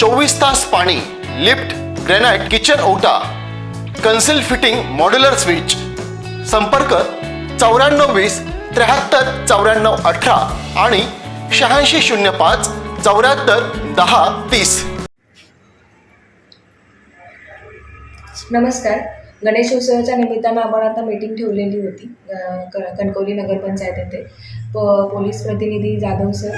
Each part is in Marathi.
चोवीस तास पाणी लिफ्ट ग्रेनाइट किचन ओटा कन्सिल फिटिंग मॉड्युलर स्विच. संपर्क चौऱ्याण्णव वीस त्र्याहत्तर चौऱ्याण्णव अठरा आणि शहाऐंशी शून्य पाच चौऱ्याहत्तर दहा तीस. नमस्कार. गणेशोत्सवाच्या निमित्तानं आपण आता मीटिंग ठेवलेली होती कणकवली नगरपंचायत येथे. प पोलीस प्रतिनिधी जाधव सर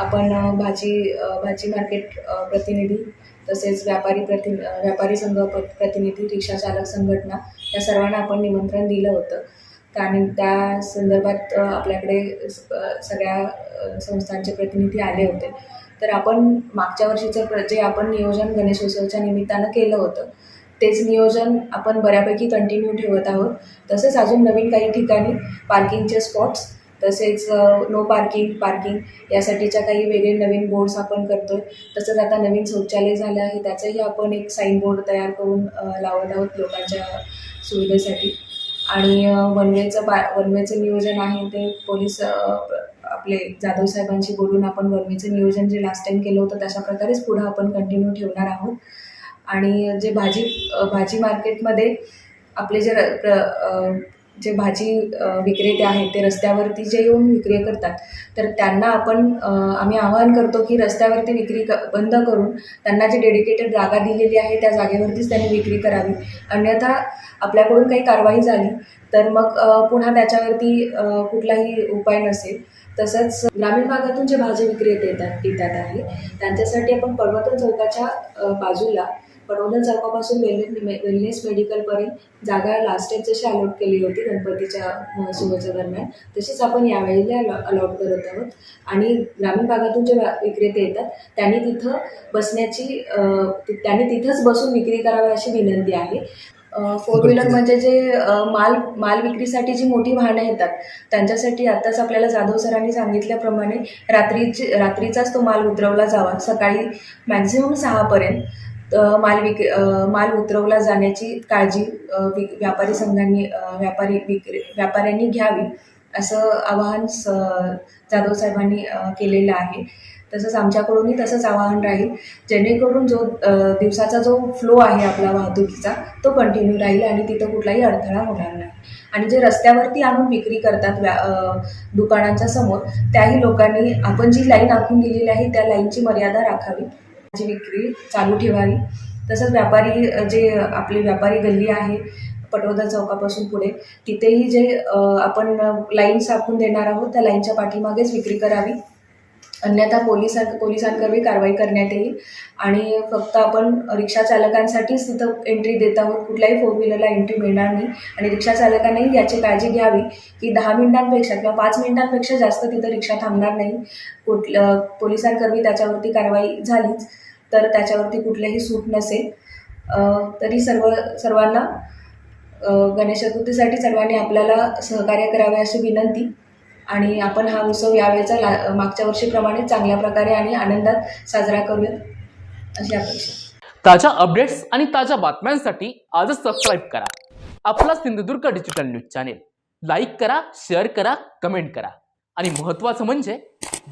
आपण भाजी भाजी मार्केट प्रतिनिधी तसेच व्यापारी प्रति व्यापारी संघ प्रतिनिधी रिक्षा चालक संघटना या सर्वांना आपण निमंत्रण दिलं होतं. त्याने त्या संदर्भात आपल्याकडे सगळ्या संस्थांचे प्रतिनिधी आले होते. तर आपण मागच्या वर्षीचं प्र जे आपण नियोजन गणेशोत्सवाच्या निमित्तानं केलं होतं तेच नियोजन आपण बऱ्यापैकी कंटिन्यू ठेवत आहोत. तसेच अजून नवीन काही ठिकाणी पार्किंगचे स्पॉट्स तसेच नो पार्किंग पार्किंग यासाठीच्या काही वेगळे नवीन बोर्ड्स आपण करतो आहे तसंच आता नवीन शौचालय झालं आहे त्याचंही आपण एक साईन बोर्ड तयार करून लावत आहोत लोकांच्या सुविधेसाठी. आणि वनवेचं पा वनवेचं नियोजन आहे ते पोलीस आपले जाधव साहेबांशी बोलून आपण वनवेचं नियोजन जे लास्ट टाईम केलं होतं तशा प्रकारेच पुढं आपण कंटिन्यू ठेवणार आहोत. आणि जे भाजी भाजी मार्केटमध्ये आपले जे र- प्र- जे भाजी विक्रेते आहेत ते रस्त्यावरती जे येऊन विक्री करतात तर त्यांना आपण आम्ही आवाहन करतो की रस्त्यावरती विक्री क बंद करून त्यांना जी डेडिकेटेड जागा दिलेली आहे त्या जागेवरतीच त्यांनी विक्री करावी. अन्यथा आपल्याकडून काही कारवाई झाली तर मग पुन्हा त्याच्यावरती कुठलाही उपाय नसेल. तसंच ग्रामीण भागातून जे भाजी विक्रेते येतात येतात आहे त्यांच्यासाठी आपण पर्वतन चौकाच्या बाजूला पडवलन चौकापासून वेलने वेलनेस मेडिकलपर्यंत जागा लास्ट टाइम जशी अलॉट केली होती गणपतीच्या महोत्सवाच्या दरम्यान तशीच आपण यावेळेला अलॉट करत आहोत. आणि ग्रामीण भागातून जे विक्रेते येतात त्यांनी तिथं बसण्याची त्यांनी तिथंच बसून विक्री करावी अशी विनंती आहे. फोर व्हीलर म्हणजे जे माल माल विक्रीसाठी जी मोठी वाहनं येतात त्यांच्यासाठी आत्ताच आपल्याला जाधव सरांनी सांगितल्याप्रमाणे रात्रीची रात्रीचाच तो माल उतरवला जावा. सकाळी मॅक्झिमम सहापर्यंत माल विक माल उतरवला जाण्याची काळजी वि व्यापारी संघांनी व्यापारी विक्रे व्यापाऱ्यांनी घ्यावी असं आवाहन स जाधव साहेबांनी केलेलं आहे. तसंच आमच्याकडूनही तसंच आवाहन राहील. जेणेकरून जो दिवसाचा जो फ्लो आहे आपला वाहतुकीचा तो कंटिन्यू राहील आणि तिथं कुठलाही अडथळा होणार नाही. आणि जे रस्त्यावरती आणून विक्री करतात व्या दुकानांच्या समोर त्याही लोकांनी आपण जी लाईन आखून दिलेली आहे त्या लाईनची मर्यादा राखावी. जी विक्री चालू ठेवावी. तसंच व्यापारी जे आपली व्यापारी गल्ली आहे पटवर्धन चौकापासून पुढे तिथेही जे आपण लाईन्स आखून देणार आहोत त्या लाईनच्या पाठीमागेच विक्री करावी. अन्यथा पोलिसां पोलिसांकडे कारवाई करण्यात येईल. आणि फक्त आपण रिक्षा चालकांसाठीच तिथं एंट्री देत आहोत. कुठल्याही फोर व्हीलरला एंट्री मिळणार नाही. आणि रिक्षा चालकांनाही याची काळजी घ्यावी की दहा मिनिटांपेक्षा किंवा पाच मिनिटांपेक्षा जास्त तिथं रिक्षा थांबणार नाही. कुठलं पोलिसांकरवी त्याच्यावरती कारवाई झालीच तर त्याच्यावरती कुठलीही सूट नसेल. तरी सर्व सर्वांना गणेश चतुर्थीसाठी सर्वांनी आपल्याला सहकार्य करावे अशी विनंती. आणि आपण हा उत्सव यावेळेचा ला मागच्या वर्षीप्रमाणे चांगल्या प्रकारे आणि आनंदात साजरा करूयात अशी अपेक्षा. ताज्या अपडेट्स आणि ताज्या बातम्यांसाठी आजच सबस्क्राईब करा. आपला Sindhudurg digital news channel like करा शेअर करा कमेंट करा. आणि महत्त्वाचं म्हणजे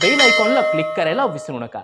बेल आयकॉनला क्लिक करायला विसरू नका.